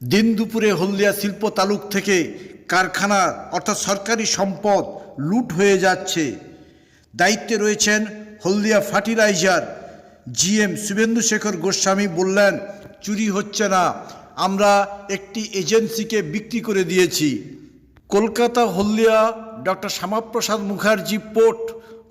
দিন দুপুরে হলদিয়া শিল্প তালুক থেকে কারখানা, অর্থাৎ সরকারি সম্পদ লুট হয়ে যাচ্ছে। দায়িত্বে রয়েছেন হলদিয়া ফার্টিলাইজার জিএম শুভেন্দু শেখর গোস্বামী বললেন, চুরি হচ্ছে না, আমরা একটি এজেন্সিকে বিক্রি করে দিয়েছি। কলকাতা হলদিয়া ডক্টর শ্যামাপ্রসাদ মুখার্জি পোর্ট,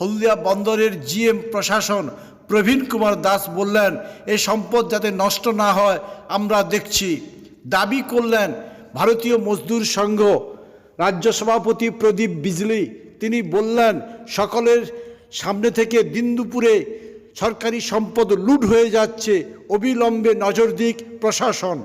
হলদিয়া বন্দরের জিএম প্রশাসন প্রবীণ কুমার দাস বললেন এই সম্পদ যাতে নষ্ট না হয়, আমরা দেখছি। দাবি করলেন ভারতীয় মজদুর সংঘ। রাজ্য সভাপতি প্রদীপ বিজলি, তিনি বললেন, সকলের সামনে থেকে দিন দুপুরে সরকারি সম্পদ লুট হয়ে যাচ্ছে। অবিলম্বে নজর দিক প্রশাসন।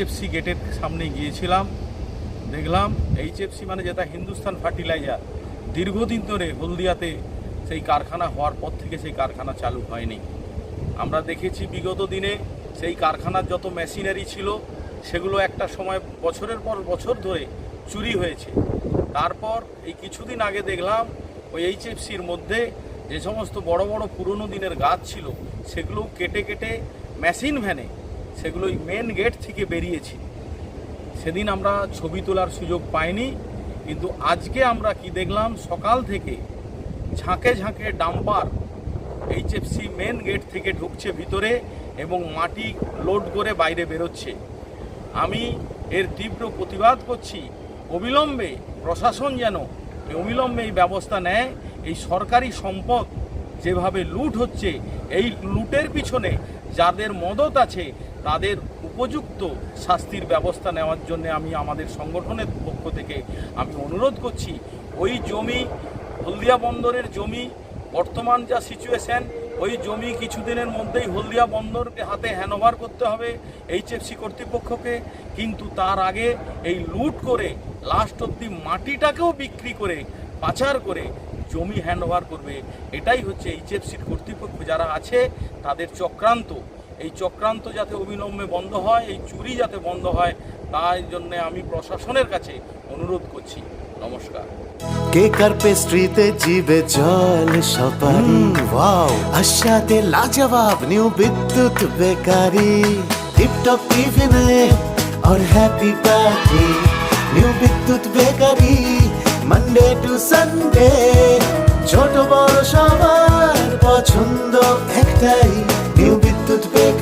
এইচএফসি গেটের সামনে গিয়েছিলাম, দেখলাম এইচএফসি মানে যেটা হিন্দুস্তান ফার্টিলাইজার দীর্ঘদিন ধরে হলদিয়াতে সেই কারখানা হওয়ার পর থেকে সেই কারখানা চালু হয়নি। আমরা দেখেছি বিগত দিনে সেই কারখানার যত মেশিনারি ছিল, সেগুলো একটা সময় বছরের পর বছর ধরে চুরি হয়েছে। তারপর এই কিছুদিন আগে দেখলাম ওই এইচএফসির মধ্যে যে সমস্ত বড় বড় পুরনো দিনের গাছ ছিল, সেগুলো কেটে কেটে মেশিন ভ্যানে সেগুলো ওই মেন গেট থেকে বেরিয়েছি। সেদিন আমরা ছবি তোলার সুযোগ পাইনি, কিন্তু আজকে আমরা কি দেখলাম, সকাল থেকে ঝাঁকে ঝাঁকে ডাম্পার এইচএফসি মেন গেট থেকে ঢুকছে ভিতরে এবং মাটি লোড করে বাইরে বেরোচ্ছে। আমি এর তীব্র প্রতিবাদ করছি, অবিলম্বে প্রশাসন যেন অবিলম্বে এই ব্যবস্থা নেয়। এই সরকারি সম্পদ যেভাবে লুট হচ্ছে, এই লুটের পিছনে যাদের মদত আছে তাদের উপযুক্ত শাস্তির ব্যবস্থা নেওয়ার জন্য আমি আমাদের সংগঠনের পক্ষ থেকে আমি অনুরোধ করছি, ওই জমি, হলদিয়া বন্দরের জমি, বর্তমান যা সিচুয়েশন ওই জমি কিছুদিনের মধ্যেই হলদিয়া বন্দরকে হাতে হ্যান্ডওভার করতে হবে এইচএফসি কর্তৃপক্ষকে। কিন্তু তার আগে এই লুট করে লাস্ট অব্দি মাটিটাকেও বিক্রি করে, পাচার করে জমি হ্যান্ডওভার করবে। এটাই হচ্ছে এইচএফসির কর্তৃপক্ষ। যারা আছে, তাদের চক্রান্ত। এই চক্রান্ত যাতে অবিলম্বে বন্ধ হয় এই চুরি যাতে বন্ধ হয় তাই জন্য আমি প্রশাসনের কাছে অনুরোধ করছি নমস্কার কেক আর পেস্ট্রিতে জিবে জল সপারি ওয়াও আশাতে লাজবাব নিউ বিদ্যুৎ বেকারি টিপটপ টিফিনে और happy party new Bidyut bakery Monday to Sunday ছোট বড় সবার পছন্দ